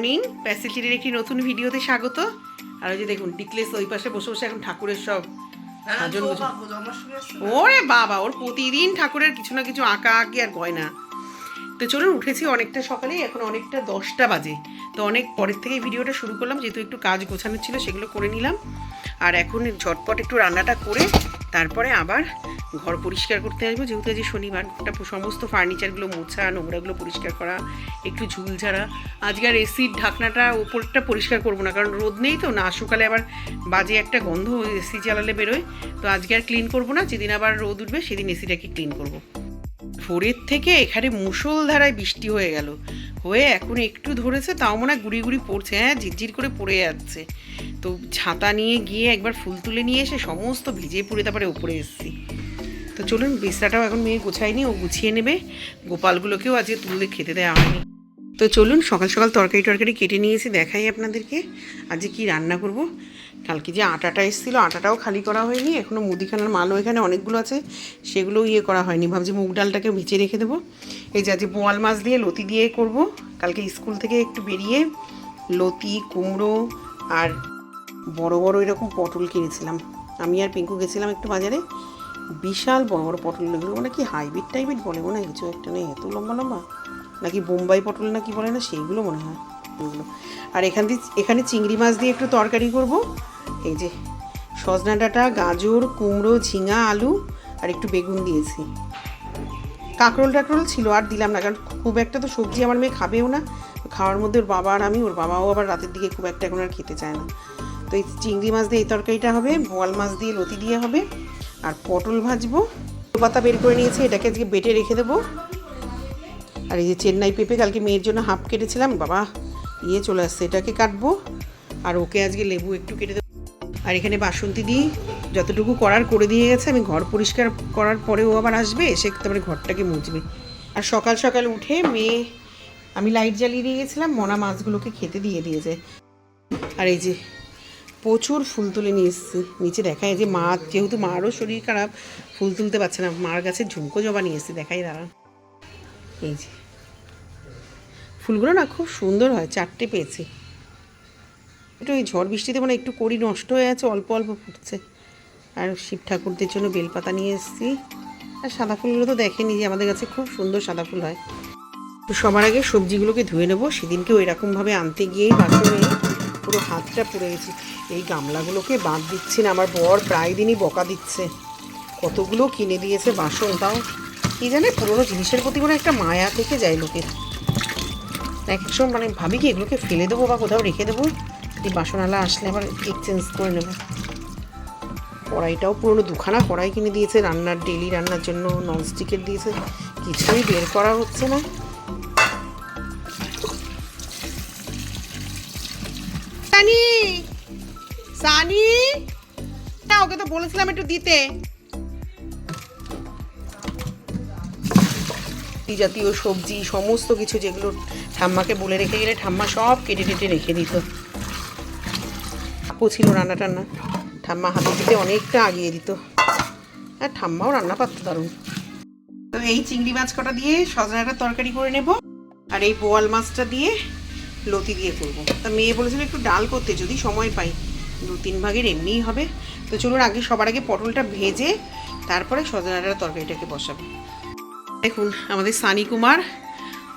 Morning প্যাসিলিটির একটি নতুন ভিডিওতে স্বাগত। আর ওই যে দেখুন টিকলেস ওই পাশে বসে বসে এখন ঠাকুরের সব সাজন ওরে বাবা ওর প্রতিদিন ঠাকুরের কিছু না কিছু আঁকা আঁকি আর গয়না। তো চলুন উঠেছি অনেকটা সকালেই এখন অনেকটা দশটা বাজে। তো অনেক পরের থেকে ভিডিওটা শুরু করলাম যেহেতু একটু কাজ গোছানো ছিল সেগুলো করে নিলাম। আর এখন ঝটপট একটু রান্নাটা করে তারপরে আবার ঘর পরিষ্কার করতে আসব। যেহেতু আজ শনিবার একটা সমস্ত ফার্নিচারগুলো মোছা, নোংরাগুলো পরিষ্কার করা, একটু ঝুলঝাড়া আজকে আর এসির ঢাকনাটা, ওপরটা পরিষ্কার করব না, কারণ রোদ নেই তো, না আসুকালে আবার বাজে একটা গন্ধ এসি চালালে বেরোয়। তো আজকে আর ক্লিন করব না, যেদিন আবার রোদ উঠবে, সেদিন এসিটাকে ক্লিন করব। ভোরের থেকে এখানে মুষলধারায় বৃষ্টি হয়ে গেল। হয়ে এখন একটু ধরেছে, তাও মনে হয় গুড়ি গুড়ি পড়ছে হ্যাঁ ঝিরঝির করে পড়ে যাচ্ছে। তো ছাতা নিয়ে গিয়ে একবার ফুল তুলে নিয়ে এসে সমস্ত ভিজে পুড়ে তারপরে উপরে এসেছি। তো চলুন, বিছনাটাও এখন মেয়ে গোছায়নি, ও গুছিয়ে নেবে। গোপালগুলোকেও আজকে তুলে খেতে দেওয়া হয়নি। তো চলুন, সকাল সকাল তরকারি টরকারি কেটে নিয়েছি দেখাই আপনাদেরকে, আজকে কি রান্না করব। কালকে যে আটাটা এসেছিল, আটাটাও খালি করা হয়নি। এখনও মুদিখানার মালও এখানে অনেকগুলো আছে, সেগুলো ইয়ে করা হয়নি। ভাবছি মুগ ডালটাকে ভিজে রেখে দেবো। এই যে আজকে বোয়াল মাছ দিয়ে লতি দিয়ে করব। কালকে স্কুল থেকে একটু বেরিয়ে লতি, কুমড়ো আর বড় বড় এরকম পটল কিনেছিলাম। আমি আর পিঙ্কু গেছিলাম একটু বাজারে। বিশাল বড় বড় পটল এগুলো মানে কি হাইব্রিড টাইপের বলে মনে হয়, কিছু একটা নেই। এত লম্বা লম্বা? নাকি বোম্বাই পটল না কি বলে না সেইগুলো মনে হয়। আর এখান দিয়ে এখানে চিংড়ি মাছ দিয়ে একটু তরকারি করব। এই যে, সজনা ডাঁটা, গাজর, কুমড়ো, ঝিঙা, আলু আর একটু বেগুন দিয়েছি। কাঁকরোল টাকরোল ছিল, আর দিলাম না, কারণ খুব একটা তো সবজি আমার মেয়ে খাবেও না। খাওয়ার মধ্যে ওর বাবা আর আমি, ওর বাবাও আবার রাতের দিকে খুব একটা এখন আর খেতে চায় না। তো এই চিংড়ি মাছ দিয়ে এই তরকারিটা হবে, বোয়াল মাছ দিয়ে লতি দিয়ে হবে, আর পটল ভাজবো। পাতা বের করে নিয়েছি, এটাকে আজকে বেটে রেখে দেবো। আর এই যে চেন্নাই পেঁপে, কালকে মেয়ের জন্য হাফ কেটেছিলাম, বাবা ইয়ে চলে আসছে, এটাকে কাটবো। আর ওকে আজকে লেবু একটু কেটে দেবো। আর এখানে বাসন্তী দিই যতটুকু করার করে দিয়ে গেছে, আমি ঘর পরিষ্কার করার পরে ও আবার আসবে, এসে তারপরে ঘরটাকে মুছবে। আর সকাল সকাল উঠে মেয়ে, আমি লাইট জ্বালিয়ে দিয়ে গেছিলাম, মনা মাছগুলোকে খেতে দিয়ে দিয়েছে। আর এই যে প্রচুর ফুল তুলে নিয়ে এসেছি, নিচে দেখায় যে মা, যেহেতু মারও শরীর খারাপ, ফুল তুলতে পারছে না, মার গাছে ঝুমকো জবা নিয়ে এসেছি, দেখাই দাঁড়ান। এই যে ফুলগুলো না খুব সুন্দর হয়, চারটে পেয়েছি। একটু ওই ঝড় বৃষ্টিতে মানে একটু কড়ি নষ্ট হয়ে আছে, অল্প অল্প ফুটছে। আর শিব ঠাকুরদের জন্য বেলপাতা নিয়ে এসেছি। আর সাদা ফুলগুলো তো দেখেনি যে আমাদের কাছে খুব সুন্দর সাদা ফুল হয়। তো সবার আগে সবজিগুলোকে ধুয়ে নেব। সেদিনকেও এরকমভাবে আনতে গিয়েই বাসনে পুরো হাতটা পুড়ে গেছে। এই গামলাগুলোকে বাদ দিচ্ছি না। আমার বর প্রায় দিনই বকা দিচ্ছে। কতগুলো কিনে দিয়েছে বাসন তাও। কি জানে পুরোনো জিনিসের প্রতি মানে একটা মায়া থেকে যায় লোকের। এক সময় মানে ভাবি কি এগুলোকে ফেলে দেবো বা কোথাও রেখে দেবো? এই আসলে আবার এক্সচেঞ্জ করে নেব। কড়াইটাও পুরনো, দুখানা কড়াই কিনে দিয়েছে, রান্নার ডেলি রান্নার জন্য ননস্টিকের দিয়েছে। কিছুই বের করা হচ্ছে না। সানি! সানি! না, ওকে তো বলেছিলাম একটু দিতে। জাতীয় সবজি, সমস্ত কিছু যেগুলো ঠাম্মাকে বলে রেখে গেলে ঠাম্মা সব কেটে কেটে রেখে দিত। আপু ছিল রান্না টান্না। ঠাম্মা হাতে দিতে অনেকটা আগিয়ে দিত। আর ঠাম্মাও রান্না পারতো দারুণ। তো এই চিংড়ি মাছ কটা দিয়ে সজনাটা তরকারি করে নেব আর এই বোয়াল মাছটা দিয়ে লতি দিয়ে করব। তা মেয়ে বলেছিল একটু ডাল করতে, যদি সময় পাই। দু তিন ভাগের এমনিই হবে। তো চলুন আগে সবার আগে পটলটা ভেজে তারপরে সজনাটার তরকারিটাকে বসাবো। দেখুন, আমাদের সানি কুমার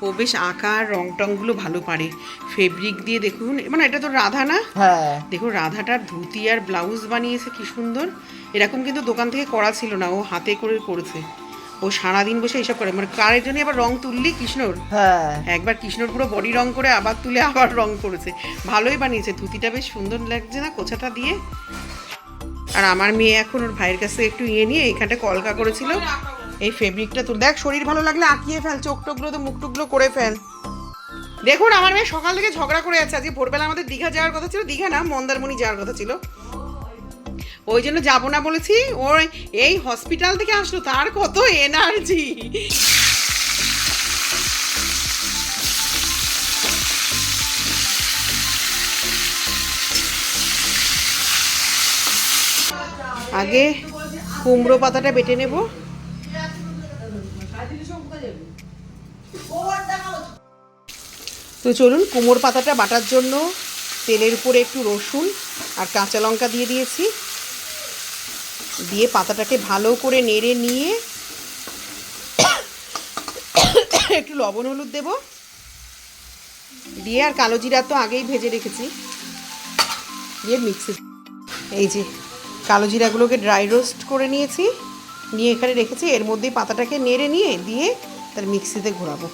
ও বেশ আঁকার রং টংগুলো ভালো পারে। ফেব্রিক দিয়ে দেখুন মানে এটা তো রাধা না? হ্যাঁ। দেখুন রাধাটার ধুতি আর ব্লাউজ বানিয়েছে কি সুন্দর। এরকম কিন্তু দোকান থেকে করা ছিল না ও হাতে করে করেছে ও সারাদিন বসে এইসব করে মানে কারের জন্য আবার রং তুললি কৃষ্ণর? হ্যাঁ। একবার কৃষ্ণর পুরো বডি রং করে আবার তুলে আবার রং করেছে। ভালোই বানিয়েছে ধুতিটা বেশ সুন্দর লাগছে না কোছাটা দিয়ে? আর আমার মেয়ে এখন ওর ভাইয়ের কাছে একটু ইয়ে নিয়ে এখানটা কলকা করেছিল। এই ফেব্রিকটা তোর দেখ, শরীর ভালো লাগলে আঁকিয়ে ফেল, চোখ টোকগুলো তো মুখ টুকগুলো করে ফেল। দেখুন, আমার মেয়ে সকাল থেকে ঝগড়া করে আছে। আজকে ভোরবেলা আমাদের দীঘা যাওয়ার কথা ছিল। দীঘা না, মন্দারমণি যাওয়ার কথা ছিল। ওই জন্য যাব না বলেছি। ওর এই হসপিটাল থেকে আসলো, তার কত এনার্জি আগে কুমড়ো পাতাটা বেটে নেব। তো চলুন কুমোর পাতাটা বাটার জন্য তেলের উপরে একটু রসুন আর কাঁচা লঙ্কা দিয়ে দিয়েছি। দিয়ে পাতাটাকে ভালো করে নেড়ে নিয়ে একটু লবণ হলুদ দেব। দিয়ে আর কালো জিরা তো আগেই ভেজে রেখেছি। দিয়ে মিক্সি। এই যে কালো জিরাগুলোকে ড্রাই রোস্ট করে নিয়েছি। নিয়ে এখানে রেখেছি। এর মধ্যেই পাতাটাকে নেড়ে নিয়ে দিয়ে তার মিক্সিতে ঘোরাবো।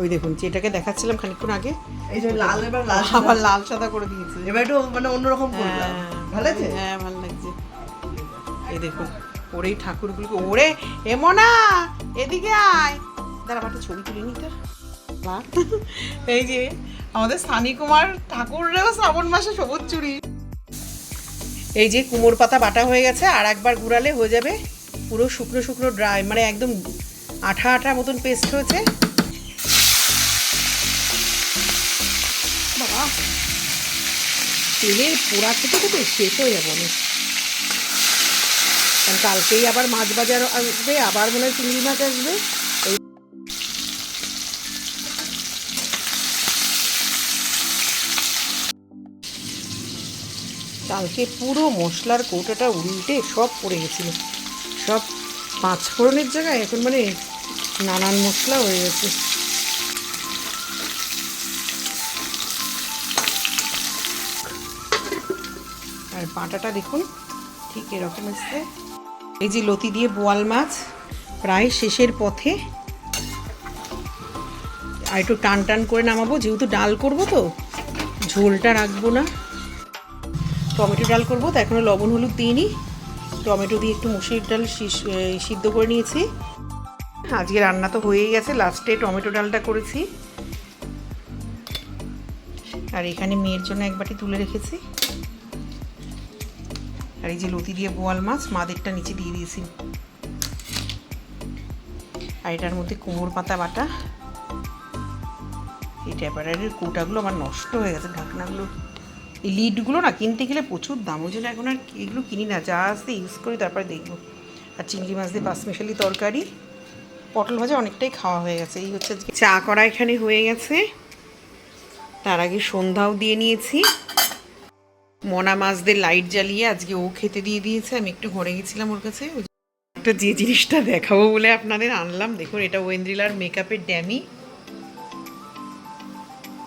ওই দেখুন যেটাকে দেখাচ্ছিলাম খানিকক্ষণ আগে এই যে লাল এবার লাল আবার লাল সাদা করে দিয়েছে। এবার একটু মানে অন্যরকম করলাম। ভালো আছে? হ্যাঁ ভালো লাগছে। এই দেখুন ওরে ঠাকুরগুলোকে ওরে এমনা এদিকে আয়। দাঁড়া একটা ছবি তুলে নি তোর। বাহ। এই যে আমাদের সানি কুমার ঠাকুরেও শ্রাবণ মাসে সবুজ চুরি। এই যে কুমোর পাতা বাটা হয়ে গেছে আর একবার গুড়ালে হয়ে যাবে পুরো শুকনো শুকনো ড্রাই মানে একদম আঠা আঠা মতন পেস্ট হয়েছে। তেলের পোড়া খেতে খেতে শেষ হয়ে যাব আমি। কারণ কালকেই আবার মাছ বাজার আসবে, আবার মনে হয় চিংড়ি মাছ আসবে। কালকে পুরো মশলার কৌটাটা উল্টে সব পড়ে গেছিল। সব পাঁচ ফোড়নের জায়গায় এখন মানে নানান মশলা হয়ে গেছে। বাটাটা দেখুন, ঠিক এরকম এসছে এই যে লতি দিয়ে বোয়াল মাছ, প্রায় শেষের পথে। আর একটু টান টান করে নামাবো, যেহেতু ডাল করব তো, ঝোলটা রাখব না। টমেটো ডাল করব, তো এখনও লবণ, হলুদ দিইনি। টমেটো দিয়ে একটু মুসুরির ডাল সিদ্ধ করে নিয়েছি। আজকে রান্না তো হয়েই গেছে, লাস্টে টমেটো ডালটা করেছি। আর এখানে মেয়ের জন্য এক বাটি তুলে রেখেছি। আর এই যে লতি দিয়ে বোয়াল মাছ মাদেরটা নিচে দিয়ে দিয়েছি। আর এটার মধ্যে কুমড়োর পাতা বাটা। এই ট্যাপারের কোটাগুলো আমার নষ্ট হয়ে গেছে, ঢাকনাগুলো। এই লিডগুলো না কিনতে গেলে প্রচুর দাম, ওই জন্য এখন আর এগুলো কিনি না, যা আসতে ইউজ করি তারপরে দেখব। আর চিংড়ি মাছ দিয়ে পাঁচমিশালি তরকারি, পটল ভাজা অনেকটাই খাওয়া হয়ে গেছে। এই হচ্ছে চা করা এখানে হয়ে গেছে। তার আগে সন্ধ্যাও দিয়ে নিয়েছি। মনা মাছদের লাইট জ্বালিয়ে আজকে ও খেতে দিয়ে দিয়েছে। আমি একটু ঘরে গেছিলাম ওর কাছে। একটা যে জিনিসটা দেখাবো বলে আপনাদের আনলাম। দেখুন, এটা ওয়েন্দ্রিলার মেকআপের ড্যামি।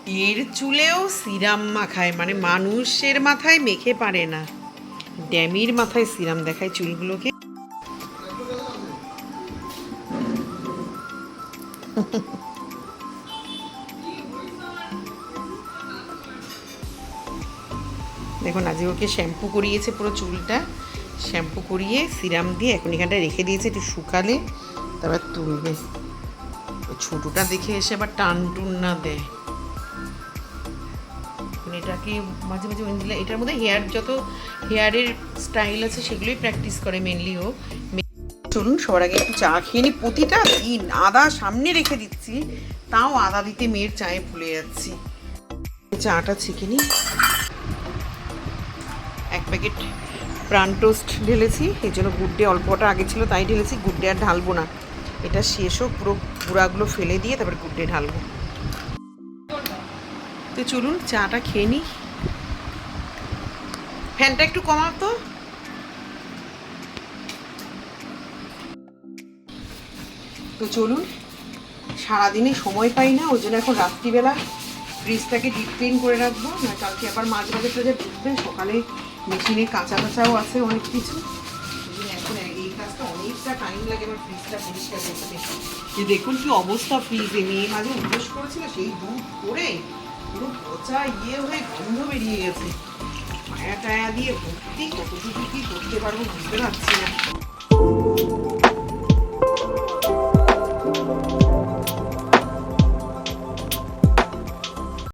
এর চুলেও সিরাম মাখায় মানে মানুষের মাথায় মেখে পারে না। ড্যামির মাথায় সিরাম দেখায় চুলগুলোকে। দেখুন, আজকে ওকে শ্যাম্পু করিয়েছে পুরো চুলটা। শ্যাম্পু করিয়ে সিরাম দিয়ে এখন এখানটা রেখে দিয়েছে, একটু শুকালে তারপর তুলবে। ছোটোটা দেখে এসে আবার টান টুন না দেয়। এখন এটাকে মাঝে মাঝে দিলে, এটার মধ্যে হেয়ার যত হেয়ারের স্টাইল আছে সেগুলোই প্র্যাকটিস করে মেনলি ও। চলুন, সবার আগে একটু চা খেয়ে নিই। প্রতিটা দিন আদা সামনে রেখে দিচ্ছি, তাও আদা দিতে মেয়ের চায়ে ভুলে যাচ্ছি। চাটা ছেঁকে নিই। প্যাকেট প্রাণ টোস্ট ঢেলেছি। এই জন্য গুড্ডে অল্পটা আগে ছিল, তাই ঢেলেছি। গুড্ডে আর ঢালবো না। এটা শেষ হোক, পুরো গুঁড়াগুলো ফেলে দিয়ে তারপরে গুড্ডে ঢালবো। তো চলুন, চাটা খেয়ে নিই। ফ্যানটা একটু কমাও তো। তো চলুন, সারাদিনে সময় পাই না ওই জন্য এখন রাত্রিবেলা ফ্রিজটাকে ডিপ ক্লিন করে রাখব। না কালকে আবার মাঝ মাঝে টাঝে ঢুকবে সকালে মেশিনে কাঁচা কাঁচাও আছে অনেক কিছু। এখন কাজটা অনেকটা টাইম লাগে ফ্রিজটা দেখুন কি অবস্থা ফ্রিজ ফ্রিজে মেয়ে মাঝে উপোস করেছিল, সেই দুধ করে পুরো পচা ইয়ে হয়ে গন্ধ বেরিয়ে গেছে। মায়া টায়া দিয়ে ভর্তি কতটুকু কি করতে পারব বুঝতে পারছি না।